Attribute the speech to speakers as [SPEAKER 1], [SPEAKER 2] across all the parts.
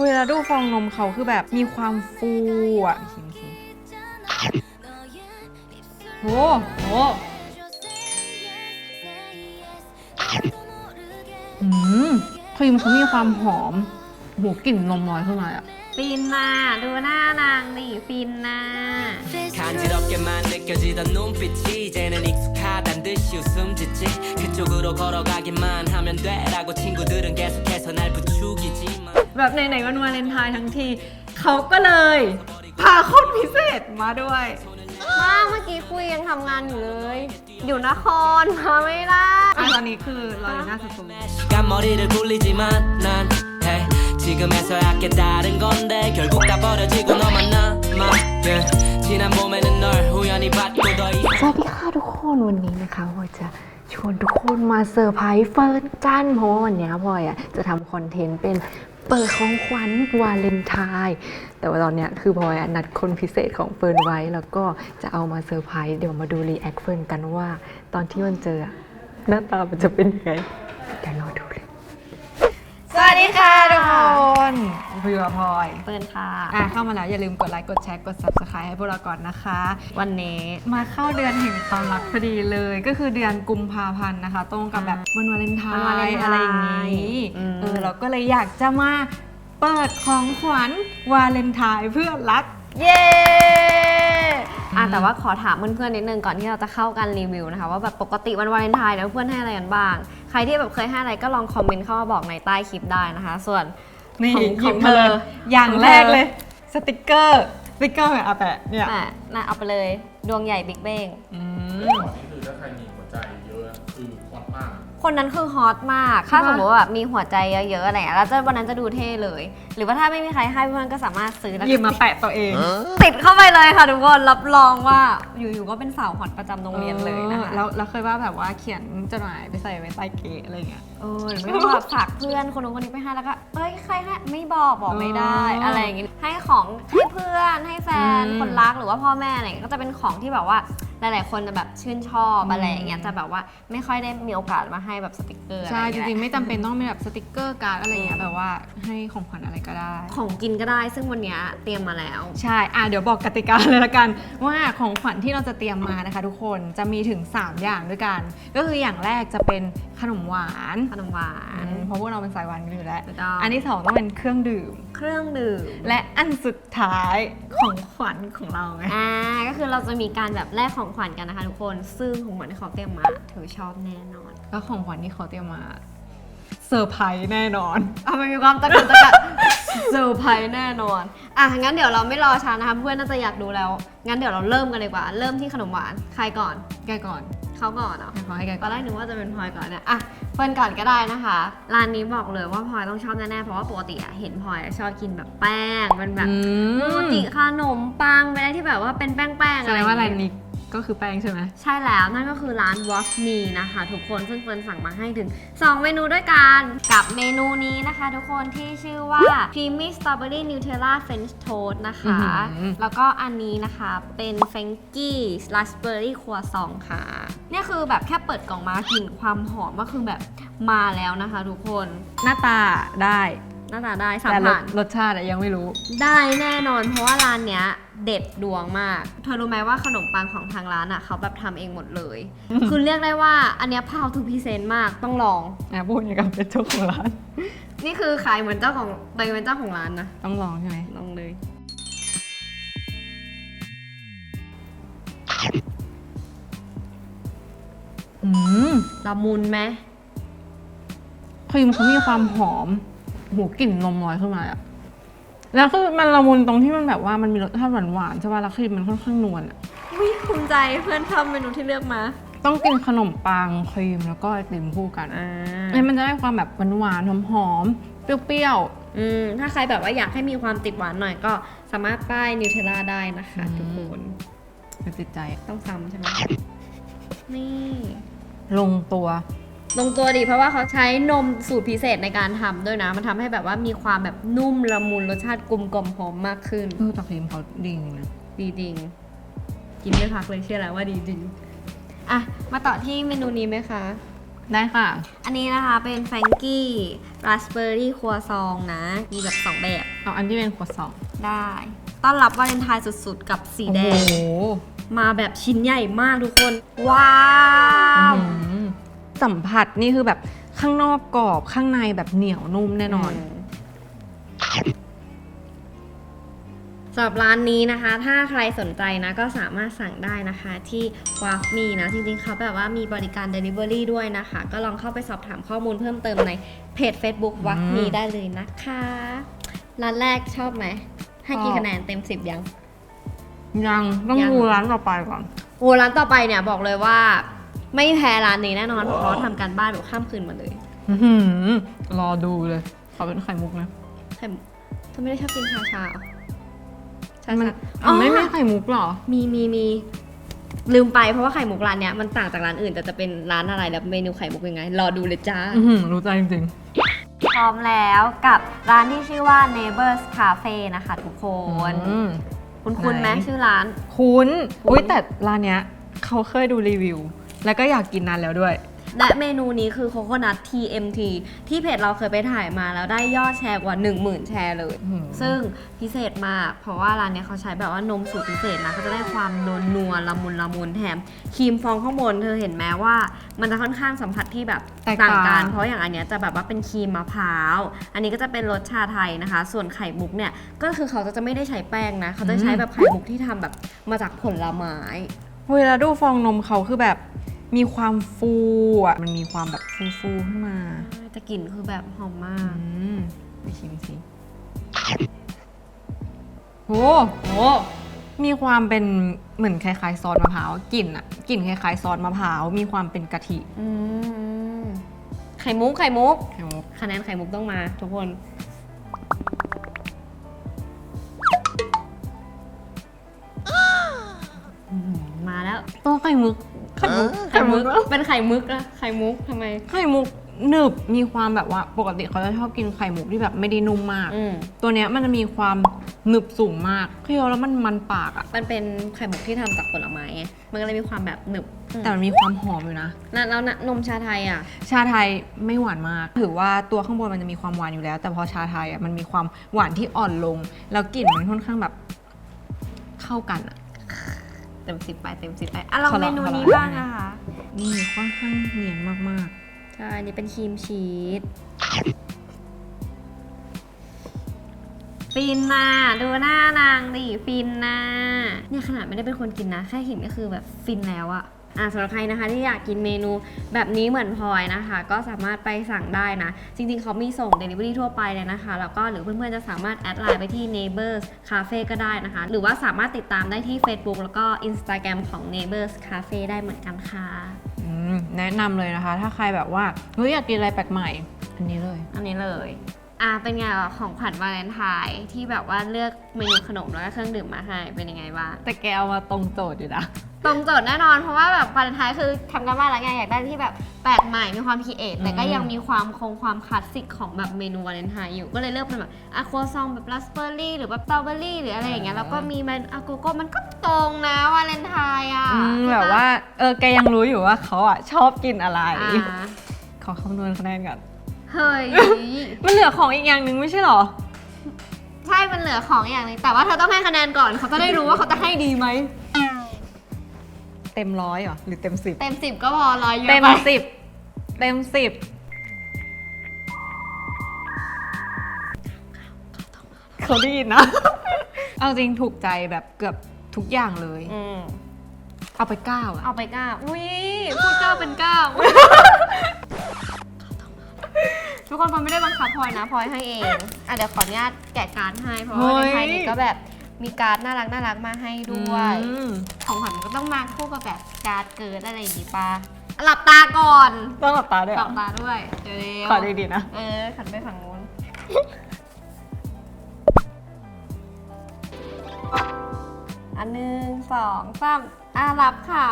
[SPEAKER 1] เวลาดูฟองนมเขาคือแบบมีความฟูอ่ะชิมชิมโหโหอืมครีมเขามีความหอมโหกลิ่นนมลอยขึ้นมาอ่ะ
[SPEAKER 2] ฟินน่ะดูหน้านางดิฟินน่ะ
[SPEAKER 3] 간지럽게만 느껴지던 눈빛이 이제는 익숙하단 듯이 웃음 짓지 그쪽으로 걸어가기만 하면 돼라고 친구들은 계속해서 날 부추기지만
[SPEAKER 1] แบบไหนๆวันวาเลนไทน์ทั้งที เขาก็เลยพาคนพิเศษมาด้วย
[SPEAKER 2] ว่าเมื่อกี้คุยยังทำงานอยู่เลย อยู่นครมาไม่ได้
[SPEAKER 1] อ่ะตอนนี้คือเราอยู่หน้าสตู
[SPEAKER 3] 시간 머리를 굴리지만 난 hey, 지금에서야 깨달은 건데 결국 다 버려지고 너만 남아 yeah. 지난 봄에는 널 우연히 받고 더 이상
[SPEAKER 4] สวัสดีค่ะทุกคนวันนี้นะคะพลอยจะชวนทุกคนมาเซอร์ไพรส์เฟิร์นกันเพราะว่าวันนี้พลอยอ่ะจะทำคอนเทนต์เป็น เปิดของขวัญวาเลนไทน์แต่ว่าตอนเนี้ยคือพลอยอะนัดคนพิเศษของเฟิร์นไว้ แล้วก็จะเอามาเซอร์ไพรส์เดี๋ยวมาดูรีแอคเฟิร์นกันว่า ตอนที่มันเจออะหน้าตามันจะเป็นยังไงเดี๋ยวรอดูเลย
[SPEAKER 1] สวัสดีค่ะทุกคนพิวพลอย
[SPEAKER 2] เปิดค่ะ
[SPEAKER 1] อะ เข้ามาแล้ว อย่าลืมกดไลค์ กดแชร์ กด subscribe ให้พวกเราก่อนนะคะ
[SPEAKER 2] วันนี้
[SPEAKER 1] มาเข้าเดือนแห่งความรักพอดีเลย ก็คือเดือนกุมภาพันธ์นะคะ ตรงกับแบบวันวาเลนไท
[SPEAKER 2] วันวาเลน
[SPEAKER 1] น์
[SPEAKER 2] ไทน์
[SPEAKER 1] อะไรอย่างนี้
[SPEAKER 2] อืม
[SPEAKER 1] เออเราก็เลยอยากจะมาเปิดของขวัญวาเลนไทน์เพื่อนรัก
[SPEAKER 2] เย้ อะ
[SPEAKER 1] อืม
[SPEAKER 2] แต่ว่าขอถามเพื่อนๆนิดนึงก่อนที่เราจะเข้ากันรีวิวนะคะ ว่าแบบปกติวันวาเลนไทน์แล้วเพื่อนให้อะไรกันบ้าง ใครที่แบบเคยให้อะไรก็ลองคอมเมนต์เข้ามาบอกในใต้คลิปได้นะคะ ส่วน
[SPEAKER 1] นี่
[SPEAKER 2] ของ
[SPEAKER 1] หยิบ
[SPEAKER 2] ของ
[SPEAKER 1] มาเลย
[SPEAKER 2] เธอ
[SPEAKER 1] อย่าง
[SPEAKER 2] ของ
[SPEAKER 1] แรก
[SPEAKER 2] เธอ
[SPEAKER 1] เลย สติกเกอร์สติกเกอร์แบบอาแปะเนี่ย
[SPEAKER 2] อะน่ะเอาไปเลยดวงใหญ่บิ๊กเบ้ง
[SPEAKER 1] อืม
[SPEAKER 5] นี่คือถ้าใครมีหัวใจเยอะอะคือฮอตมากอะ
[SPEAKER 2] คนนั้นคือฮอตมากถ้าสมมติว่าแบบมีหัวใจเยอะๆอะไรอย่างเงี้ยแล้วจะวันนั้นจะดูเท่เลยหรือว่าถ้าไม่มีใครให้เพื่อนก็สามารถซื้อแล้ว
[SPEAKER 1] หยิบมาแปะตัวเอง
[SPEAKER 2] ติดเข้าไปเลยค่ะทุกคนรับรองว่าอยู่ๆก็เป็นสาวฮอตประจำโรงเรียนเลยนะคะ
[SPEAKER 1] แล้วแล้วเคยว่าแบบว่าเขียนจดหมายไปใส่ไว้ใต้เกะอะไรเงี้ย
[SPEAKER 2] เออหรือไม่ก็แบบฝากเพื่อนคนนู้นคนนี้ไปให้แล้วก็เอ้ยใครให้ไม่บอกบอกไม่ได้
[SPEAKER 1] อ๋ออ
[SPEAKER 2] อะไรอย่างงี้ให้ของให้เพื่อนให้แฟน
[SPEAKER 1] อืม
[SPEAKER 2] คนรักหรือว่าพ่อแม่อะไรอย่างเงี้ยก็จะเป็นของที่แบบว่าหลาย ๆ คนจะแบบชื่นชอบ
[SPEAKER 1] อืม
[SPEAKER 2] อะไรอย่างเงี้ยจะแบบว่าไม่ค่อยได้มีโอกาสมาให้แบบสติกเกอร์อะไร
[SPEAKER 1] ใช่
[SPEAKER 2] อ
[SPEAKER 1] จ
[SPEAKER 2] ย่าง
[SPEAKER 1] ริ
[SPEAKER 2] เงี้
[SPEAKER 1] ง
[SPEAKER 2] ย
[SPEAKER 1] ๆไม่จำเป็นต้องมีแบบสติกเกอร์การ์ดอะไรเงี้ยแบบว่าให้ของขวัญอะไรก็ได้
[SPEAKER 2] ของกินก็ได้ ซึ่งวันเนี้ยเตรียมมาแล้ว
[SPEAKER 1] ใช่ อะเดี๋ยวบอกกติกาเลยละกัน ว่าของขวัญที่เราจะเตรียมมานะคะทุกคนจะมีถึง 3 อย่างด้วยกัน ก็คืออย่างแรกจะเป็นขนมหวาน
[SPEAKER 2] ขนมหวาน
[SPEAKER 1] เพราะพวกเราเป็นสายหวานกันอยู่แล้ว
[SPEAKER 2] ถูกต้อง
[SPEAKER 1] อันที่สองต้องเป็นเครื่องดื่ม
[SPEAKER 2] เครื่องดื่ม
[SPEAKER 1] และอันสุดท้ายของขวัญของเราไง
[SPEAKER 2] อ่าก็คือเราจะมีการแบบแลกของขวัญกันนะคะทุกคน ซึ่งของขวัญที่เขาเตรียมมาเธอชอบแน่นอน
[SPEAKER 1] แล้วของขวัญที่เขาเตรียมมาเซอร์ไพรส์แน่นอน
[SPEAKER 2] เอามันมีความตะกุกตะกักเซอร์ไพรส์แน่นอน อะ งั้นเดี๋ยวเราไม่รอช้านะคะเพื่อนน่าจะอยากดูแล้ว งั้นเดี๋ยวเราเริ่มกันดีกว่า เริ่มที่ขนมหวาน ใครก่อน
[SPEAKER 1] แกก่อน
[SPEAKER 2] เขาก่อนเนาะ
[SPEAKER 1] ให้ขอให้แก
[SPEAKER 2] ต
[SPEAKER 1] ก่
[SPEAKER 2] อ
[SPEAKER 1] อนน
[SPEAKER 2] แรกนึกว่าจะเป็นพลอยก่อนเนี่ย อะเฟิร์นก่อนก็ได้นะคะ ร้านนี้บอกเลยว่าพลอยต้องชอบแน่ๆ เพราะว่าปกติอะเห็นพลอยอะชอบกินแบบแป้ง มันแบบ
[SPEAKER 1] อื
[SPEAKER 2] โม
[SPEAKER 1] ม
[SPEAKER 2] จิขนมปังไปได้ที่แบบว่าเป็นแป้งๆ
[SPEAKER 1] แส
[SPEAKER 2] อะไร
[SPEAKER 1] ด
[SPEAKER 2] องย่าง
[SPEAKER 1] ว่าอะไร
[SPEAKER 2] เงี้ย
[SPEAKER 1] นี้ ก็คือแป้งใช่ไหม
[SPEAKER 2] ใช่แล้วนั่นก็คือร้าน w a f Me นะคะ ทุกคนซึ่งเฟิร์นสั่งมาให้ถึง 2 เมนูด้วยกันกับเมนูนี้นะคะ ทุกคนที่ชื่อว่า Creamy Strawberry Nutella French Toast นะคะ
[SPEAKER 1] อื้อหือ
[SPEAKER 2] แล้วก็อันนี้นะคะเป็น f r a n k i e Raspberry Croissant ค่ะเนี่ยคือแบบแค่เปิดกล่องมากลิ่นความหอมก็คือแบบมาแล้วนะคะ ทุกคน
[SPEAKER 1] หน้าตาได้
[SPEAKER 2] ห น้าตาได้สาม
[SPEAKER 1] แต่รส
[SPEAKER 2] ผ่าน
[SPEAKER 1] รสชาติอะยังไม่รู้
[SPEAKER 2] ได้แน่นอนเพราะว่าร้านเนี้ยเด็ดดวงมาก เธอรู้ไหมว่าขนมปังของทางร้านอะเขาแบบทำเองหมดเลย คือเรียกได้ว่าอันเนี้ยพาวทูพิเศษมากต้องลอง
[SPEAKER 1] อะพูดอย่างกับเป็นเจ้าของร้าน
[SPEAKER 2] นี่คือขายเหมือนเจ้าของโดยเป็นเจ้าของร้านนะ
[SPEAKER 1] ต้องลองใช่ไหม
[SPEAKER 2] ลองเลย
[SPEAKER 1] อืม
[SPEAKER 2] ละมุนไหม
[SPEAKER 1] ครีมเขามีความหอม หูกลิ่นนมลอยขึ้นมาอะแล้วคือมันละมุนตรงที่มันแบบว่ามันมีรสชาติหวานๆใช่ป่ะแล้วครีมมันค่อนข้างนวลอะ
[SPEAKER 2] วิภูมิใจเพื่อนชอบเมนูที่เลือกมา
[SPEAKER 1] ต้องกินขนมปังครีมแล้วก็ไอติมคู่กัน
[SPEAKER 2] อ่า
[SPEAKER 1] เนี่ยมันจะได้ความแบบหวานๆหอมๆเปรี้ยว
[SPEAKER 2] อืมถ้าใครแบบว่าอยากให้มีความติดหวานหน่อยก็สามารถป้ายนิวเทลล่าได้นะคะ
[SPEAKER 1] อืม
[SPEAKER 2] ทุกคน
[SPEAKER 1] ๆเป็นจิตใจ
[SPEAKER 2] ต้องซ้ำใช่ไหมนี่
[SPEAKER 1] ลงตัว
[SPEAKER 2] ลงตัวดีเพราะว่าเขาใช้นมสูตรพิเศษในการทำด้วยนะ มันทำให้แบบว่ามีความแบบนุ่มละมุนรสชาติกลมกล่อมหอมมากขึ้น
[SPEAKER 1] เออแต่ครีมเขาดีจริงนะ
[SPEAKER 2] ดีจริง กินไม่พักเลยเชื่อแล้วว่าดีจริง อะ มาต่อที่เมนูนี้ไหมคะ
[SPEAKER 1] ได้ค่ะ
[SPEAKER 2] อันนี้นะคะเป็นแฟรงกี้ราสเบอร์รี่ครัวซองนะ มีแบบ 2 แบบ
[SPEAKER 1] เอาอันที่เป็นขวดสอง
[SPEAKER 2] ได้ ต้อนรับวาเลนไทน์สุดๆ กับสีแดง
[SPEAKER 1] โอ้โห
[SPEAKER 2] มาแบบชิ้นใหญ่มากทุกคน ว้าว
[SPEAKER 1] อื้อหือ สัมผัสนี่คือแบบข้างนอกกรอบข้างในแบบเหนียวนุ่มแน่นอน
[SPEAKER 2] สำหรับร้านนี้นะคะ ถ้าใครสนใจนะ ก็สามารถสั่งได้นะคะที่วาฟมีนะ จริงๆเขาแบบว่ามีบริการ Delivery ด้วยนะคะ ก็ลองเข้าไปสอบถามข้อมูลเพิ่มเติมในเพจ Facebook วาฟมี
[SPEAKER 1] อืม
[SPEAKER 2] ได้เลยนะคะ ร้านแรกชอบไหม ให้กี่
[SPEAKER 1] ชอบ
[SPEAKER 2] คะแนนเต็ม 10 ยัง
[SPEAKER 1] ยังต้อง
[SPEAKER 2] ยัง
[SPEAKER 1] ดูร้านต่อไปก่อน
[SPEAKER 2] โอ้ร้านต่อไปเนี่ยบอกเลยว่า ไม่แพ้ร้านนี้แน่นอน เพราะเขาทำการบ้านแบบข้ามคืนมาเลย
[SPEAKER 1] อื้อหือรอดูเลย ขอเป็นไข่มุกนะ
[SPEAKER 2] ไข่มุกเธอไม่ได้ชอบกินชาชาเหรอชา
[SPEAKER 1] มัน
[SPEAKER 2] ชา
[SPEAKER 1] อ๋อไม่ไม่ไข่มุกเหรอ
[SPEAKER 2] มีมีมีลืมไปเพราะว่าไข่มุกร้านเนี้ยมันต่างจากร้านอื่น แต่จะเป็นร้านอะไรแล้วเมนูไข่มุกยังไง รอดูเลยจ้า
[SPEAKER 1] อือหือรู้ใจจริง
[SPEAKER 2] พร้อมแล้วกับร้านที่ชื่อว่า Neighbors Cafe นะคะทุกค
[SPEAKER 1] ๆ
[SPEAKER 2] น
[SPEAKER 1] อืม
[SPEAKER 2] คุณคุณไหม
[SPEAKER 1] ไหน
[SPEAKER 2] ชื่อร้าน
[SPEAKER 1] คุ้น
[SPEAKER 2] คุ้น
[SPEAKER 1] อุ้ยแต่ร้านเนี้ยเขาเคยดูรีวิว แล้วก็อยากกินนานแล้วด้วย
[SPEAKER 2] และเมนูนี้คือโคโคนัท TMT ที่เพจเราเคยไปถ่ายมาแล้วได้ยอดแชร์กว่า 10,000 แชร์เลย
[SPEAKER 1] อืม
[SPEAKER 2] ซึ่งพิเศษมาก เพราะว่าร้านเนี้ยเขาใช้แบบว่านมสูตรพิเศษนะเขาจะได้ความนวลนัวละมุนละมุนแถมครีมฟองข้างบนเธอเห็นไหมว่า มันจะค่อนข้างสัมผัสที่แบบ
[SPEAKER 1] แตกต่าง
[SPEAKER 2] ต่าง กัน เพราะอย่างอันเนี้ยจะแบบว่าเป็นครีมมะพร้าว อันนี้ก็จะเป็นรสชาไทยนะคะ ส่วนไข่มุกเนี่ยก็คือเขาจะไม่ได้ใช้แป้งนะเขาจะใช้แบบไข่มุกที่ทำแบบมาจากผลไม้
[SPEAKER 1] เวลาดูฟองนมเขาคือแบบ มีความฟูอะ มันมีความแบบฟูฟูๆขึ้นมา
[SPEAKER 2] แต่กลิ่นคือแบบหอมมา
[SPEAKER 1] อื
[SPEAKER 2] ก
[SPEAKER 1] มไปชิมสิโหโห มีความเป็นเหมือนคล้ายๆซอสมะพร้าวกลิ่นอะกลิ่นคล้ายๆซอสมะพร้าว มีความเป็นกะทิ
[SPEAKER 2] อืมไข่มุกไข่มุก
[SPEAKER 1] ไข่มุก
[SPEAKER 2] คะแนนไข่มุกต้องมา ทุกคนอื้อหือมาแล้ว
[SPEAKER 1] ตัวไข่มุก ไข่มุก
[SPEAKER 2] ไข่มุกเป็นไข่มุกอะไข่มุกทำไม
[SPEAKER 1] ไข่มุกหนึบมีความแบบว่าปกติเขาจะชอบกินไข่มุกที่แบบไม่ได้นุ่มมาก
[SPEAKER 2] อืม
[SPEAKER 1] ตัวเนี้ยมันจะมีความหนึบสูงมากเคี้ยวแล้วมันมันปากอะ
[SPEAKER 2] มันเป็นไข่มุกที่ทำจากผลไม้ไงมันก็เลยมีความแบบหนึบ
[SPEAKER 1] แต่มันมีความหอมอยู่นะ
[SPEAKER 2] แล้วแล้วนมชาไทยอะ
[SPEAKER 1] ชาไทยไม่หวานมาก ถือว่าตัวข้างบนมันจะมีความหวานอยู่แล้ว แต่พอชาไทยอะมันมีความหวานที่อ่อนลง แล้วกลิ่นมันค่อนข้างแบบเข้ากันอะ
[SPEAKER 2] เต็มสิบไปเต็มสิบไปอะลอง
[SPEAKER 1] ขอล
[SPEAKER 2] เม
[SPEAKER 1] อง
[SPEAKER 2] นู
[SPEAKER 1] ขอลอง
[SPEAKER 2] นี้บ้างนะคะ
[SPEAKER 1] นี่ค่อนข้างเนียนมาก
[SPEAKER 2] ใช่อันนี้เป็นครีมชีส ฟินน่ะดูหน้านางดิฟินน่ะเนี่ยขนาดไม่ได้เป็นคนกินนะ แค่เห็นก็คือแบบฟินแล้วอะ อะสำหรับใครนะคะที่อยากกินเมนูแบบนี้เหมือนพลอยนะคะ ก็สามารถไปสั่งได้นะ จริงๆ เขามีส่ง Delivery ทั่วไปเลยนะคะ แล้วก็หรือเพื่อนๆ จะสามารถแอดไลน์ไปที่ Neighbors Cafe ก็ได้นะคะ หรือว่าสามารถติดตามได้ที่ Facebook แล้วก็ Instagram ของ Neighbors Cafe ได้เหมือนกันค่ะ
[SPEAKER 1] ๆอืมแนะนำเลยนะคะ ถ้าใครแบบว่าเฮ้ยอยากกินอะไรแปลกใหม่ อันนี้เลย
[SPEAKER 2] อันนี้เลย อะเป็นไงอะของขวัญวาเลนไทน์ที่แบบว่าเลือกเมนูขนมแล้วก็เครื่องดื่มมาให้เป็นยังไงบ้าง
[SPEAKER 1] แต่แกเอามาตรงโจทย์อยู่นะ
[SPEAKER 2] ตรงโจทย์แน่นอนเพราะว่าแบบวาเลนไทน์คือทำกันบ้านแล้วไงอยากได้ที่แบบแปลกใหม่มีความคิดเอทแต่ก็
[SPEAKER 1] อืม
[SPEAKER 2] ยังมีความคงความคลาสสิกของแบบเมนูวาเลนไทน์อยู่ก็เลยเลือกเป็นแบบอะครัวซองแบบราสเบอร์รี่หรือแบบสตรอเบอรี่หรืออะไรอย่างเงี้ยแล้วก็มีมันอะโกโก้มันก็ตรงนะวาเลนไทน์อะ
[SPEAKER 1] อืม
[SPEAKER 2] ใช่
[SPEAKER 1] แบบ
[SPEAKER 2] ปะ
[SPEAKER 1] ว่าเออแกยังรู้อยู่ว่าเขาอะชอบกินอะไร
[SPEAKER 2] อ่า
[SPEAKER 1] ขอคำนวณคะแนนก่อน
[SPEAKER 2] เฮ้ย
[SPEAKER 1] มันเหลือของอีกอย่างหนึ่งไม่ใช่เหรอ
[SPEAKER 2] ใช่มันเหลือของอย่างหนึงแต่ว่าเธอต้องให้คะแนนก่อนเขาจะได้รู้ว่าเขาจะให้ดีไหม
[SPEAKER 1] เต็มร้อยเหรอ หรือเต็มสิบ
[SPEAKER 2] เต็มสิบก็พอร้อยเยอะ
[SPEAKER 1] เต็ม
[SPEAKER 2] ไป
[SPEAKER 1] สิบเต็มสิบเขาได้ยินนะ เอาจริงถูกใจแบบเกือบทุกอย่างเลย
[SPEAKER 2] อืม
[SPEAKER 1] เอาไปเก้าอะ
[SPEAKER 2] เอาไปเก้าอุ้ยพูดเก้าเป็นเก้า ทุกคนพลอยไม่ได้บังคับพลอยนะพลอยให้เองอะเดี๋ยวขออนุญาตแกะการ์ดให้เพราะว่าในไทยนี่ก็แบบมีการ์ดน่ารักน่ารักมาให้ด้วย
[SPEAKER 1] อืม
[SPEAKER 2] ของขวัญมันก็ต้องมาคู่กับแบบการ์ดเกิดอะไรอย่างงี้ปะหลับตาก่อน
[SPEAKER 1] ต้องหลับตาด้วย
[SPEAKER 2] ห
[SPEAKER 1] เหร
[SPEAKER 2] ลั
[SPEAKER 1] อบ
[SPEAKER 2] ตาด้วยเดี๋ยวเร็ว
[SPEAKER 1] ขอดีๆนะ
[SPEAKER 2] เออขันไปฝั่งนู้นอันหนึ่งสองสามอะรับค่ะ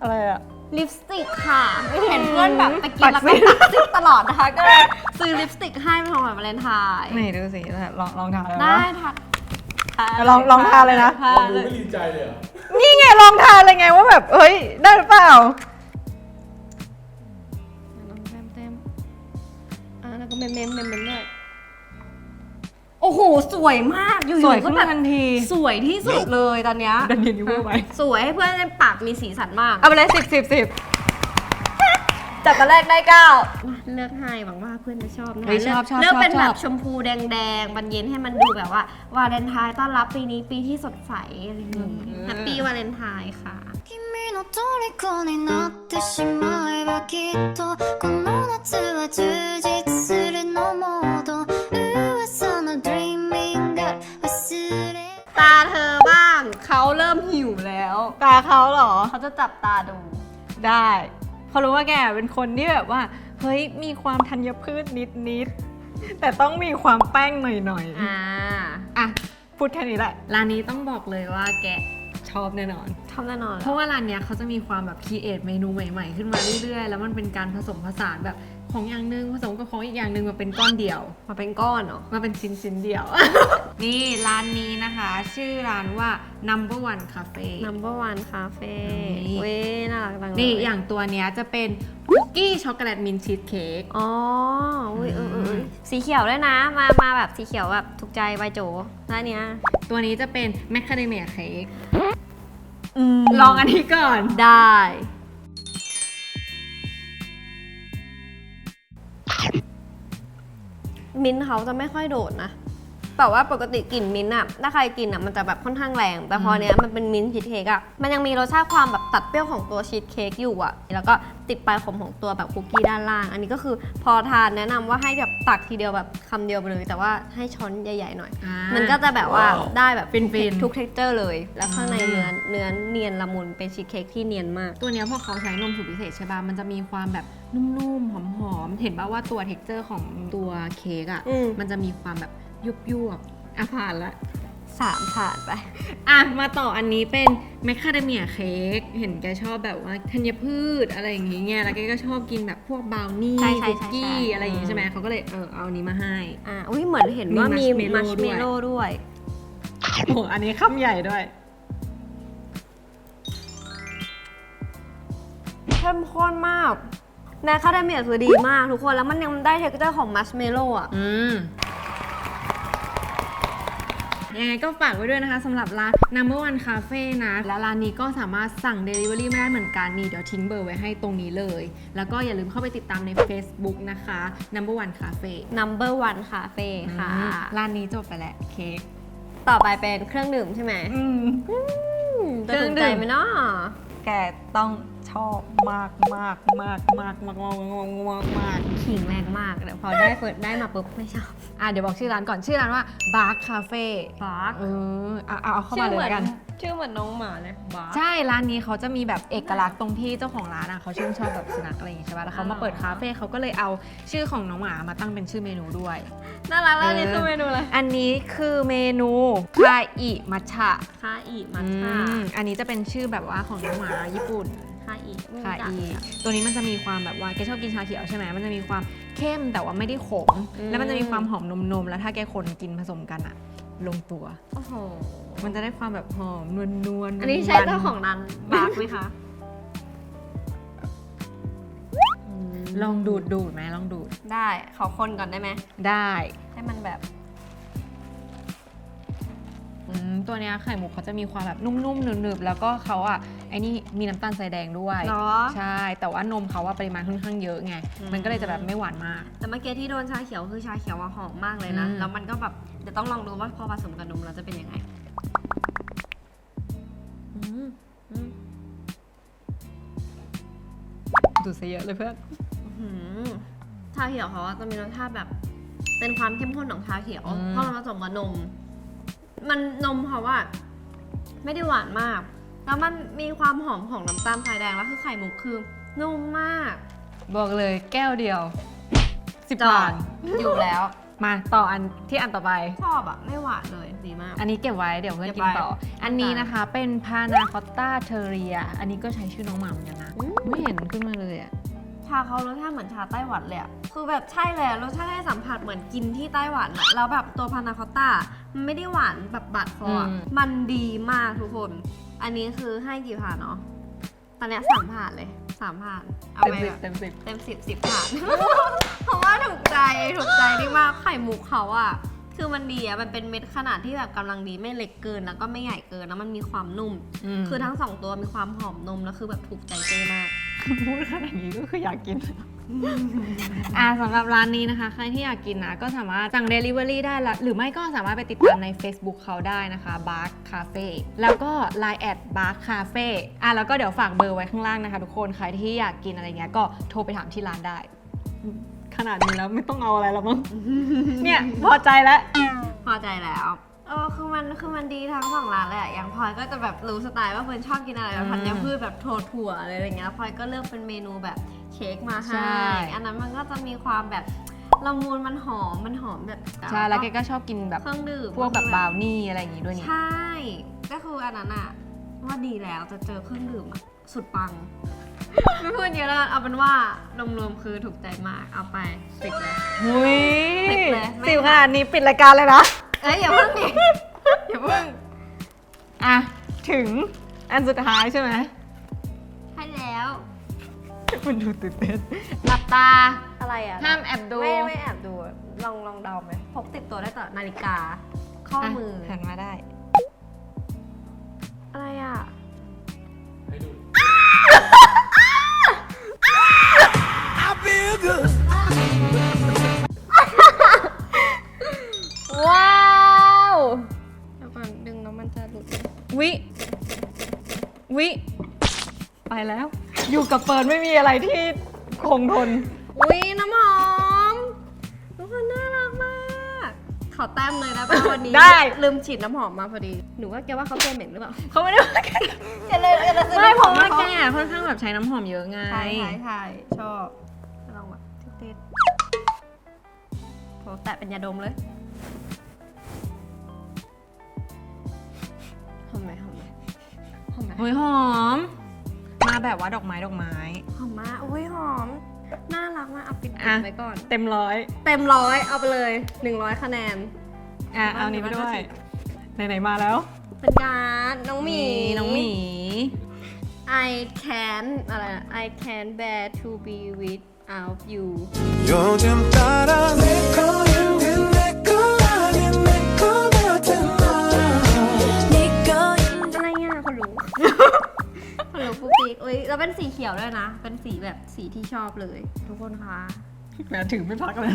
[SPEAKER 1] อะไรอะ
[SPEAKER 2] ลิปสติกค่ะ เห็นเพื่อนแบบไปกินแล้ว
[SPEAKER 1] ก็
[SPEAKER 2] ปักซิกตลอดนะคะ ก็เลยซื้อลิปสติกให้เป็นของขวาเลนไทน์
[SPEAKER 1] นี่ดูสิลองลองทาเลย
[SPEAKER 2] ได้
[SPEAKER 1] นะ
[SPEAKER 2] ค่ะ
[SPEAKER 1] ลองลองทาเลยนะ
[SPEAKER 2] ทา
[SPEAKER 5] ดู
[SPEAKER 2] เลย
[SPEAKER 5] ไม่ดีใจเลย
[SPEAKER 1] นี่ไงลองทาเลยไงว่าแบบเฮ้ย ได้หรือเปล่าลองแต็ม
[SPEAKER 2] เต็มอะแล้วก็เมมเมมเมมเมมด้วย โอ้โห สวยมาก อยู่
[SPEAKER 1] สวย
[SPEAKER 2] ๆ
[SPEAKER 1] ขึ้
[SPEAKER 2] ก็
[SPEAKER 1] น
[SPEAKER 2] แบ
[SPEAKER 1] มา
[SPEAKER 2] บ
[SPEAKER 1] ทันที
[SPEAKER 2] สวยที่สุดเลยตอนเนี้ย
[SPEAKER 1] ดันเนียนยูเวอร์ไว้
[SPEAKER 2] สวยให้เพื่อนในปากมีสีสันมาก
[SPEAKER 1] เอาไปเลยสิบสิบสิบ
[SPEAKER 2] จากตอนแรกได้เก้าเลือกให้หวังว่าเพื่อนจะชอบนะ
[SPEAKER 1] เฮ้ย
[SPEAKER 2] คะ
[SPEAKER 1] ชอบชอบ
[SPEAKER 2] เลือก
[SPEAKER 1] ชอบ
[SPEAKER 2] เป็นแบ
[SPEAKER 1] ช
[SPEAKER 2] บ
[SPEAKER 1] อบ
[SPEAKER 2] ชมพูแดงๆ บันเย็นให้มันดูแบบว่าวาเลนไทน์ต้อนรับปีนี้ปีที่สดใสอะไรอย่างงี้แฮปปี้วาเลนไทน์ค่ะ
[SPEAKER 6] 君の虜になってしまえばきっとこの夏は充実するのモ
[SPEAKER 2] เธอบ้าง เขาเริ่มหิวแล้ว
[SPEAKER 1] ตาเขาเหรอ
[SPEAKER 2] เขาจะจับตาดู
[SPEAKER 1] ได้เขารู้ว่าแกเป็นคนที่แบบว่า เฮ้ย มีความธัญพืชนิดนิดๆแต่ต้องมีความแป้งหน่อยหน่อย
[SPEAKER 2] อ่า
[SPEAKER 1] อะ พูดแค่นี้แหละ ร้านนี้ต้องบอกเลยว่าแก ชอบแน่นอน
[SPEAKER 2] ชอบแน่นอน
[SPEAKER 1] เพราะว่าร้านเนี้ยเขาจะมีความแบบคีเอทเมนูใหม่ๆ ขึ้นมาเรื่อยๆ แล้วมันเป็นการผสมผสานแบบของอย่างหนึ่งผสมกับของอีกอย่างหนึ่งมาเป็นก้อนเดียว
[SPEAKER 2] มาเป็นก้อนเหรอ
[SPEAKER 1] มาเป็นชิ้นชิ้นๆเดียว นี่ร้านนี้นะคะ ชื่อร้านว่า number one cafe
[SPEAKER 2] number one cafe
[SPEAKER 1] นี่
[SPEAKER 2] เว้ยน่ารักจังเลย
[SPEAKER 1] นี่อย่างตัวเนี้ยจะเป็นคุกกี้ช็อกโกแลตมินชีสเค้ก
[SPEAKER 2] อ๋ออุ้ยเออเออเออสีเขียวด้วยนะ มามาแบบสีเขียวแบบถูกใจใบโจร้านเนี้ย
[SPEAKER 1] ตัวนี้จะเป็นแมคคาเดเมียเค้ก ลองอันนี้ก่อน
[SPEAKER 2] ได้ มิ้นท์เขาจะไม่ค่อยโดดนะแต่ว่าปกติกลิ่นมิ้นท์อะถ้าใครกินอะมันจะแบบค่อนข้างแรง แต่พอเนี้ยมันเป็นมิ้นท์ชีสเค้กอะมันยังมีรสชาติความแบบตัดเปรี้ยวของตัวชีสเค้กอยู่อะแล้วก็ติดปลายขมของตัวแบบคุกกี้ด้านล่าง อันนี้ก็คือพอทานแนะนำว่าให้แบบ ตักทีเดียวแบบคำเดียวไปเลย แต่ว่าให้ช้อนใหญ่ๆหน่อย
[SPEAKER 1] อ่า
[SPEAKER 2] มันก็จะแบบว่าได้แบบ
[SPEAKER 1] ฟินๆ
[SPEAKER 2] ทุกเท็กเจอร์เลย แล้วข้างใน
[SPEAKER 1] อืม
[SPEAKER 2] เนื้อเนื้อเนียนละมุนเป็นชีสเค้กที่เนียนมาก
[SPEAKER 1] ตัวเนี้ยพอเขาใช้นมสูตรพิเศษใช่ป่ะ มันจะมีความแบบนุ่มๆ หอมๆ เห็นป่ะว่าตัวเท็กเจอร์ของตัวเค้กอะ
[SPEAKER 2] อืม
[SPEAKER 1] มันจะมีความแบบยุบยุบๆอะผ่านละ
[SPEAKER 2] สามผ่านไป
[SPEAKER 1] อะ มาต่ออันนี้เป็นแมคคาเดเมียเค้กเห็นแกชอบแบบว่าธัญพืชอะไรอย่างงี้ไงแล้วแกก็ชอบกินแบบพวกบราวนี่
[SPEAKER 2] ใช่ใช่
[SPEAKER 1] คุก
[SPEAKER 2] ใช่
[SPEAKER 1] กี้
[SPEAKER 2] ใช่
[SPEAKER 1] อะไรอย่างงี้
[SPEAKER 2] อืม
[SPEAKER 1] ใช่ไหมเขาก็เลยเออเอาอันนี้มาให้
[SPEAKER 2] อ่าอุ้ยเหมือนเห็นว่ามี
[SPEAKER 1] มี
[SPEAKER 2] มัช
[SPEAKER 1] marshmallow
[SPEAKER 2] เมลโล่ด้วย
[SPEAKER 1] โอ้โหอันนี้คำใหญ่ด้วย
[SPEAKER 2] เข้มข้นมาก แมคคาเดเมียคือดีมากทุกคน แล้วมันยังได้เท็กเจอร์ของมัชเมลโล่อะ
[SPEAKER 1] อืม ยังไงก็ฝากไว้ด้วยนะคะสำหรับร้าน Number One Cafe นะ และร้านนี้ก็สามารถสั่ง Delivery ไม่ได้เหมือนกันนี่เดี๋ยวทิ้งเบอร์ไว้ให้ตรงนี้เลย แล้วก็อย่าลืมเข้าไปติดตามใน Facebook นะคะ Number One Cafe
[SPEAKER 2] number one cafe ค่ะ
[SPEAKER 1] อืมร้านนี้จบไปแล้วเค้ก
[SPEAKER 2] ต่อไปเป็นเครื่องดื่มใช่ไหม
[SPEAKER 1] อืม
[SPEAKER 2] อืมจะ
[SPEAKER 1] เครื่
[SPEAKER 2] ถู
[SPEAKER 1] อง
[SPEAKER 2] ก
[SPEAKER 1] ดื่
[SPEAKER 2] ใจ
[SPEAKER 1] ม
[SPEAKER 2] ไหมเนาะ
[SPEAKER 1] แกต้อง ชอบมากมากมากมากมากมากมากมากมาก
[SPEAKER 2] ขิงแรงมากเดี๋ยวพอได้เฟิร์สได้มาปุ๊บไม่ชอบ
[SPEAKER 1] อะเดี๋ยวบอกชื่อร้านก่อนชื่อร้านว่า Bark Cafe
[SPEAKER 2] บาร์ก
[SPEAKER 1] เออเอาเอาเอาเข้ามาเลยละกัน
[SPEAKER 2] ชื่อเหมือนน้องหมาเลยบาร์ก
[SPEAKER 1] ใช่ร้านนี้เขาจะมีแบบเอกลักษณ์ตรงที่เจ้าของร้านอะเขาชื่นชอบแบบสุนัขอะไรอย่างงี้ใช่ป่ะแล้วเขามาเปิดคาเฟ่เขาก็เลยเอาชื่อของน้องหมามาตั้งเป็นชื่อเมนูด้วย
[SPEAKER 2] น่ารักแล้วอันนี่
[SPEAKER 1] เออ
[SPEAKER 2] คือเมนูอะไร
[SPEAKER 1] อันนี้คือเมนูคาอิมัชชะ
[SPEAKER 2] คาอิมัท
[SPEAKER 1] อื
[SPEAKER 2] ฉะ
[SPEAKER 1] มอันนี้จะเป็นชื่อแบบว่าของน้องหมาญี่ปุ่น
[SPEAKER 2] คาอิ
[SPEAKER 1] คาอิตัวนี้มันจะมีความแบบว่าแกชอบกินชาเขียวใช่ไหมมันจะมีความเข้มแต่ว่าไม่ได้ขม แล้วมันจะมีความหอมนมๆ แล้วถ้าแกคนกินผสมกันอะลงตัว
[SPEAKER 2] โอ้โห
[SPEAKER 1] มันจะได้ความแบบหอมนวลนวลๆ
[SPEAKER 2] อันนี้ใช่เจ้าของร้านบาร์กไหมคะ
[SPEAKER 1] ลองดูดดูดไหมลองดูด
[SPEAKER 2] ได้ ขอคนก่อนได้ไหม
[SPEAKER 1] ได้
[SPEAKER 2] ให้มันแบบ
[SPEAKER 1] อืม ตัวเนี้ยไข่มุกเขาจะมีความแบบนุ่มๆหนึบๆแล้วก็เขาอะไอ้นี่มีน้ำตาลทรายแดงด้วย
[SPEAKER 2] เนาะ
[SPEAKER 1] ใช่แต่ว่านมเขาว่าปริมาณค่อนข้างเยอะไง
[SPEAKER 2] อืม
[SPEAKER 1] มันก็เลยจะแบบไม่หวานมาก
[SPEAKER 2] แต่เมื่อกี้ที่โดนชาเขียวคือชาเขียวอะหอมมากเลยนะ
[SPEAKER 1] อืม
[SPEAKER 2] แล้วมันก็แบบเดี๋ยวต้องลองดูว่าพอผสมกับนมแล้วจะเป็นยังไง
[SPEAKER 1] ดูดซะเยอะเลยเพื่อน
[SPEAKER 2] หืมชาเขียวเขาอะจะมีรสชาติแบบ เป็นความเข้มข้นของชาเขียว
[SPEAKER 1] อืม
[SPEAKER 2] เพราะมันผสมกับนม มันนมเขาว่าไม่ได้หวานมาก แล้วมันมีความหอมของน้ำตาลทรายแดงแล้วคือไข่มุกคือนุ่มมาก
[SPEAKER 1] บอกเลยแก้วเดียวสิบ
[SPEAKER 2] จอ
[SPEAKER 1] ผ่า
[SPEAKER 2] ด
[SPEAKER 1] น
[SPEAKER 2] อยู่แล้ว
[SPEAKER 1] มาต่ออันที่อันต่อไป
[SPEAKER 2] ชอบอะไม่หวานเลยดีมาก
[SPEAKER 1] อันนี้เก็บไว้เดี๋ยวเพื่อน
[SPEAKER 2] เก็บ
[SPEAKER 1] กิน
[SPEAKER 2] ไว้
[SPEAKER 1] ต่อ อันนี้นะคะเป็นพานาคอตต้าเทเรีย อันนี้ก็ใช้ชื่อน้องหมาเหมือนกันนะ
[SPEAKER 2] อืม
[SPEAKER 1] ไม่เห็นขึ้นมาเลยอะ
[SPEAKER 2] ชาเขารสชาติเหมือนชาไต้หวันเลยอะคือแบบใช่เลยอะรสชาติให้สัมผัสเหมือนกินที่ไต้หวันอะแล้วแบบตัวพานาคอตต้ามันไม่ได้หวานแบบบาดคออะ
[SPEAKER 1] อืม
[SPEAKER 2] มันดีมากทุกคน อันนี้คือให้กี่ผ่านเนาะแปอนเนี้ยสามผ่านเลยสามผ่านเอา
[SPEAKER 1] เต็ม
[SPEAKER 2] ไป
[SPEAKER 1] สิ
[SPEAKER 2] แบบบ
[SPEAKER 1] เต็มสิบ
[SPEAKER 2] เต็มสิบสิบผ่าน เพราะว่าถูกใจถูกใจที่มากไข่มุกเขาอะคือมันดีอะมันเป็นเม็ดขนาดที่แบบกำลังดีไม่เล็กเกินแล้วก็ไม่ใหญ่เกินแล้วมันมีความนุ่ม
[SPEAKER 1] ม
[SPEAKER 2] คือทั้งสองตัวมีความหอมนมแล้วคือแบบถูกใจเจ้มาก
[SPEAKER 1] พูดขนาดนี้ก็คืออยากกิน อ่าสำหรับร้านนี้นะคะ ใครที่อยากกินนะก็สามารถสั่ง Delivery ได้ละหรือไม่ก็สามารถไปติดตามใน Facebook เขาได้นะคะ Bark Cafe แล้วก็ Line แอด Bark Cafe อะแล้วก็เดี๋ยวฝากเบอร์ไว้ข้างล่างนะคะทุกคน ใครที่อยากกินอะไรเงี้ยก็โทรไปถามที่ร้านได้ ขนาดนี้แล้วไม่ต้องเอาอะไรแล้วมั้งเนี่ยพอใจแล้ว
[SPEAKER 2] พอใจแล้ว เออคือมันคือมันดีทั้งสองร้านเลยอะอย่างพลอยก็จะแบบรู้สไตล์ว่าเฟิร์นชอบกินอะไรแบบ
[SPEAKER 1] อืม
[SPEAKER 2] ธัญพืชแบบถั่วถั่วๆอะไรอย่างเงี้ยพลอยก็เลือกเป็นเมนูแบบเค้กมา
[SPEAKER 1] ใช่
[SPEAKER 2] ให้อันนั้นมันก็จะมีความแบบละมุนมันหอมมันหอมแบบ
[SPEAKER 1] ใช่แล้วแกก็ชอบกินแบบ
[SPEAKER 2] เครื่องดื่ม
[SPEAKER 1] พวกแบบบราวนี่อะไรอย่างงี้ด้วยนี่
[SPEAKER 2] ใช่ ก็คืออันนั้นอะว่าดีแล้วจะเจอเครื่องดื่มอะสุดปังไม่พูดเยอะแล้วกันเอาเป็นว่ารวมๆคือถูกใจมากเอาไปสิบเลย
[SPEAKER 1] หุย
[SPEAKER 2] ติดเลยไม่
[SPEAKER 1] สิวขนาดนี้ปิดรายการเลยนะ
[SPEAKER 2] เอ้ยอย่าเพิ่งดิอย่าเพิ่ง
[SPEAKER 1] อะถึงอันสุดท้ายใช่ไหม
[SPEAKER 2] ให้แล้ว
[SPEAKER 1] มันดูตื่นเต้นหลับตา
[SPEAKER 2] อะไรอะ
[SPEAKER 1] ห้ามแอบดู
[SPEAKER 2] ไม่ไม่แอบดู ลองลองเดาไหมพกติดตัวได้ตลอดนาฬิกา ข้อมือะ
[SPEAKER 1] หันมาได้
[SPEAKER 2] อะไรอะ
[SPEAKER 5] ให้ดู
[SPEAKER 1] วิ วิ ไปแล้ว อยู่กับเฟิร์นไม่มีอะไรที่คงทน
[SPEAKER 2] อุ้ยน้ำหอมทุกคนน่ารักมาก ขอแต้มเลยนะเพราะวันนี้
[SPEAKER 1] ได้
[SPEAKER 2] ลืมฉีดน้ำหอมมาพอดี หนูว่าแกว่าเขาตัวเหม็นหรือเปล่า
[SPEAKER 1] เขาไม่ได้ว่าแก
[SPEAKER 2] แกเลยแกเลยซื้อ
[SPEAKER 1] ไม่
[SPEAKER 2] น้ำ
[SPEAKER 1] เพ
[SPEAKER 2] หอ
[SPEAKER 1] ราะ
[SPEAKER 2] ม
[SPEAKER 1] ว่า
[SPEAKER 2] ให้
[SPEAKER 1] แก
[SPEAKER 2] เขา
[SPEAKER 1] ค่อนข้างแบบใช้น้ำหอมเยอะไง
[SPEAKER 2] ใช่ใช่ใช่ชอบลองแบบติดๆโหแตะเป็นยาดมเลย อมไหมหอมไหมหอมไหม
[SPEAKER 1] เฮ้ยหอม มาแบบว่าดอกไม้ดอกไม้
[SPEAKER 2] หอมมากอุ้ยหอม น่ารักมากเอาปิด
[SPEAKER 1] อ่ะ
[SPEAKER 2] ไว้ก่อน
[SPEAKER 1] เต็มร้อย
[SPEAKER 2] เต็มร้อยเอาไปเลย 100 คะแนน
[SPEAKER 1] อ่ะ เอานี้ไปด้วย ไหน ๆ มาแล้ว
[SPEAKER 2] เป็นการดน้องหมี
[SPEAKER 1] น้องหมี
[SPEAKER 2] I can อะไรนะ I can bear to be without you
[SPEAKER 7] 요즘 따라 내 거인
[SPEAKER 2] ยแล้วเป็นสีเขียวด้วยนะ เป็นสีแบบสีที่ชอบเลย ทุกคนคะ
[SPEAKER 1] แหมถึงไม่พักเลย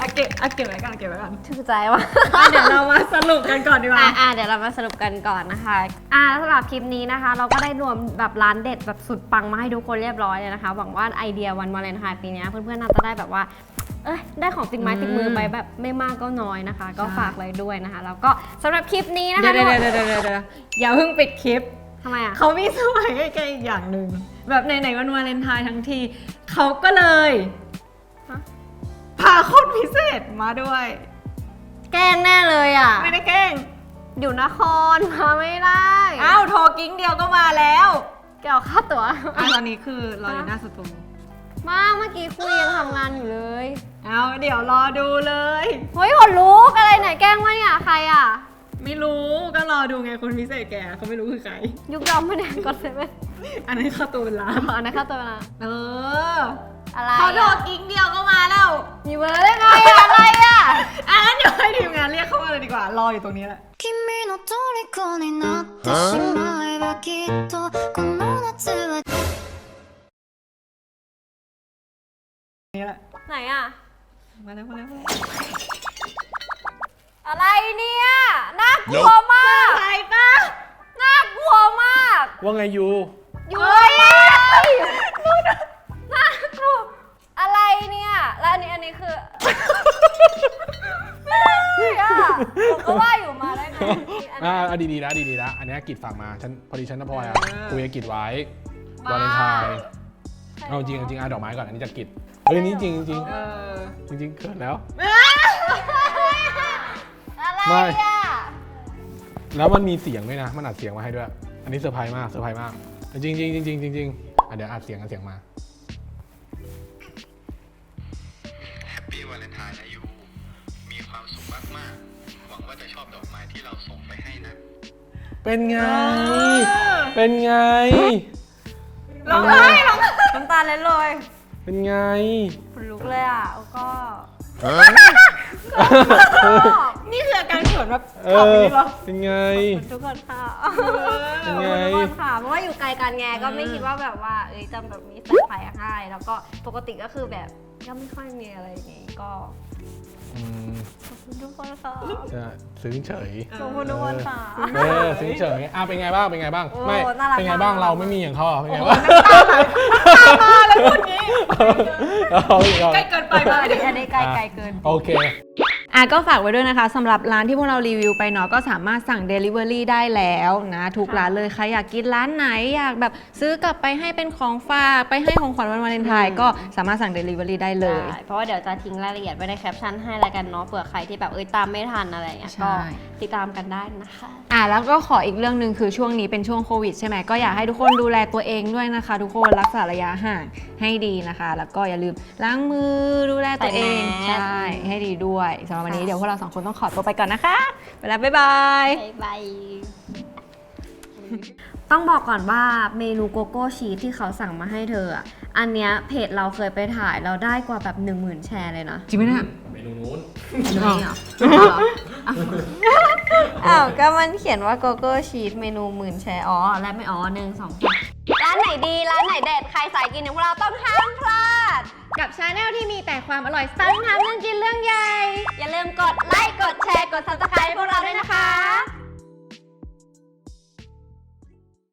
[SPEAKER 1] อะเก็บอะเก็บไว้ก่อนเก็บไว้ก่อน
[SPEAKER 2] ถือใจว่ะ
[SPEAKER 1] อะเดี๋ยวเรามาสรุปกันก่อนดีกว่า
[SPEAKER 2] อะอะเดี๋ยวเรามาสรุปกันก่อนนะคะ อ่าสำหรับคลิปนี้นะคะ เราก็ได้รวมแบบร้านเด็ดแบบสุดปังมาให้ทุกคนเรียบร้อยเลยนะคะ หวังว่าไอเดียวันวาเลนไทน์ปีนี้เพื่อนๆน่าจะได้แบบว่า เอ้ยได้ของติดไม้ติดมือไปแบบไม่มากก็น้อยนะคะ ก็ฝากไว้ด้วยนะคะ แล้วก็สำหรับคลิปนี้นะคะ
[SPEAKER 1] เดี๋ยวเดี๋ยวเดี๋ยวเดี๋ยวเดี๋ยวอย่าเพิ่งปิดคลิป
[SPEAKER 2] ทำไมอะ
[SPEAKER 1] เขามีสมัยให้แกอีกอย่างหนึ่งแบบไหนๆวันวาเลนไทน์ทั้งทีเขาก็เลย
[SPEAKER 2] ฮะ
[SPEAKER 1] พาคนพิเศษมาด้วย
[SPEAKER 2] แกล้งแน่เลยอะ
[SPEAKER 1] ไม่ได้แกล้ง
[SPEAKER 2] อยู่นครมาไม่ได้
[SPEAKER 1] อ้าวโทรกิ้งเดียวก็มาแล้ว
[SPEAKER 2] เกี่ยวค่าตั๋ว
[SPEAKER 1] อะตอนนี้คือเราอยู่หน้าสตู
[SPEAKER 2] มาเมื่อกี้คุยยังทำงานอยู่เลย
[SPEAKER 1] เอาเดี๋ยวรอดูเลย
[SPEAKER 2] เฮ้ยขนลุกอะไรไหนแกล้งวะเนี่ยใครอะ
[SPEAKER 1] ไม่รู้ก็รอดูไงคนพิเศษแกเขาไม่รู้คือใคร
[SPEAKER 2] ยุคยอมไม่ได้กดเซเว่น
[SPEAKER 1] อันนี้เข้าตัวเป็นล้าน
[SPEAKER 2] อันนั้นค่าตัวนะ
[SPEAKER 1] เออ
[SPEAKER 2] อะไร
[SPEAKER 1] เขาโทรกิ้งเดียวก็มาแล้ว
[SPEAKER 2] มีเบอร์ได้ไงอะอะไรอ่ะ
[SPEAKER 1] อ่ะงั้นเดี๋ยวให้ทีมงานเรียกเข้ามาเลยดีกว่า รออยู่ตรงนี้แหละ
[SPEAKER 6] 君の虜になってしまえばきっとこの夏は
[SPEAKER 1] นี่แหละ
[SPEAKER 2] ไหนอ่ะ
[SPEAKER 1] มาแล้วมาแล้วมาแล้ว
[SPEAKER 2] อะไรเนี่ยน่ากลัวมาก
[SPEAKER 1] ใครปะ
[SPEAKER 2] น่ากลัวมาก
[SPEAKER 5] ว่าไงยู
[SPEAKER 2] อยู่เลยน่ากลัวอะไรเนี่ยแล้วอันนี้อันนี้คือไม่ได้อะผมก็ว่าอยู่มาได้ไงอัน
[SPEAKER 5] อ่า
[SPEAKER 2] นี้
[SPEAKER 5] อะดีๆนะดีๆนะอันเนี้ยกิจฝากมาฉันพอดีฉันนะพลอยอะ
[SPEAKER 1] เออ
[SPEAKER 5] คุยกับกิจไว้
[SPEAKER 2] บ้า
[SPEAKER 5] วาเลนไทน์เอาจริงเอาจริงอะดอกไม้ก่อนอันนี้จากกิจเฮ้ยนี่จริงจริง
[SPEAKER 1] เออ
[SPEAKER 5] จริงจริงๆเกิดแล้ว
[SPEAKER 2] อะไร
[SPEAKER 5] ไม่
[SPEAKER 2] อะ
[SPEAKER 5] แล้วมันมีเสียงด้วยนะ มันอัดเสียงมาให้ด้วย อันนี้เซอร์ไพรส์มาก เซอร์ไพรส์มากจริงจริงจริงจริงจริงจริงอะเดี๋ยวอัดเสียงอัดเสียงมา
[SPEAKER 8] แฮปปี้วาเลนไทน์นะยูมีความสุขมากๆ หวังว่าจะชอบดอกไม้ที่เราส่งไปให้นะ
[SPEAKER 5] เป็นไง
[SPEAKER 1] เออ
[SPEAKER 5] เป็นไง
[SPEAKER 2] ร้องไห้ร้องน้ำตาเล็ดเลย
[SPEAKER 5] เป็นไง
[SPEAKER 2] คนลุกเลยอะแล้วก็
[SPEAKER 1] นี่คืออาการเขินแบบ
[SPEAKER 5] เออเป็นไง
[SPEAKER 2] ทุกคนค่ะ
[SPEAKER 5] เป็นไง
[SPEAKER 2] ทุกคนค่ะ เพราะว่าอยู่ไกลกันไงก็ไม่คิดว่าแบบว่า เอ้ยจะแบบมีเซอร์ไพรส์ให้แล้วก็ปกติก็คือแบบก็ไม่ค่อยมีอะไรอย่างงี้ก็
[SPEAKER 5] อืม
[SPEAKER 2] ขอบคุณทุกคน ค่ะ
[SPEAKER 5] จะซึ้งเฉย
[SPEAKER 2] ขอบคุณทุกคนค่ะ
[SPEAKER 5] เออซึ้งเฉยอะเป็นไงบ้างเป็นไงบ้าง
[SPEAKER 2] โอ้
[SPEAKER 5] ไม่
[SPEAKER 2] น่ารัก
[SPEAKER 5] เป็นไงบ้าง
[SPEAKER 2] มาก
[SPEAKER 5] เราไม่มีอย่างเขาอะเป็นไงบ้างเอาอีกเอา
[SPEAKER 1] ใกล้เกินไป
[SPEAKER 2] เอ
[SPEAKER 1] มา
[SPEAKER 2] ออันนี้อันนี้ไกลไกลเกิน
[SPEAKER 5] โอเค
[SPEAKER 1] อะก็ฝากไว้ด้วยนะคะสำหรับร้านที่พวกเรารีวิวไปเนาะก็สามารถสั่ง Delivery ได้แล้วนะทุกร้านเลยใครอยากกินร้านไหนอยากแบบซื้อกลับไปให้เป็นของฝากไปให้ของขวัญวันวาเลนไทน์ก็สามารถสั่ง Delivery ได้เลย
[SPEAKER 2] ใช่เพราะว่าเดี๋ยวจะทิ้งรายละเอียดไว้ในแคปชั่นให้แล้วกันเนาะเผื่อใครที่แบบเอ้ยตามไม่ทันอะไรอย่างเงี้ย
[SPEAKER 1] ใช่
[SPEAKER 2] ก็ติดตามกันได้นะคะ
[SPEAKER 1] อะแล้วก็ขออีกเรื่องหนึ่งคือช่วงนี้เป็นช่วงโควิดใช่ไหมก็อยากให้ทุกคนดูแลตัวเองด้วยนะคะ ทุกคนรักษาระยะห่างให้ดีนะคะ แล้วก็อย่าลืมล้างมือดูแลตัวเอง
[SPEAKER 2] ใส่แมส
[SPEAKER 1] ใช่ ให้ดีด้วยสำหรับวันนี้
[SPEAKER 2] ค่ะ
[SPEAKER 1] เดี๋ยวพวกเราสองคนต้องขอตัวไปก่อนนะคะไปแล้วบ๊ายบาย
[SPEAKER 2] บ๊ายบายต้องบอกก่อนว่าเมนูโกโก้ชีสที่เขาสั่งมาให้เธออะอันเนี้ยเพจเราเคยไปถ่ายเราได้กว่าแบบ 1 0,000 แชร์เลยนะ
[SPEAKER 1] จริงไหมเนี่ย
[SPEAKER 5] เม นูนู้น
[SPEAKER 2] อันนี้เหรออ้าวก็มันเขียนว่าโกโก้ชีสเมนูหมื่นแชร์อ๋อและไม่อ๋อหนึ่งสองสามร้านไหนดีร้านไหนเด็ดใครสายกินอย่างพวกเราต้องห้ามพลาด
[SPEAKER 1] กับชาแนลที่มีแต่ความอร่อยสไตล์ทำเรื่องกินเรื่องใหญ่
[SPEAKER 2] อย่าลืมกดไลค์กดแชร์กด subscribe ให้พวกเราด้วยนะคะ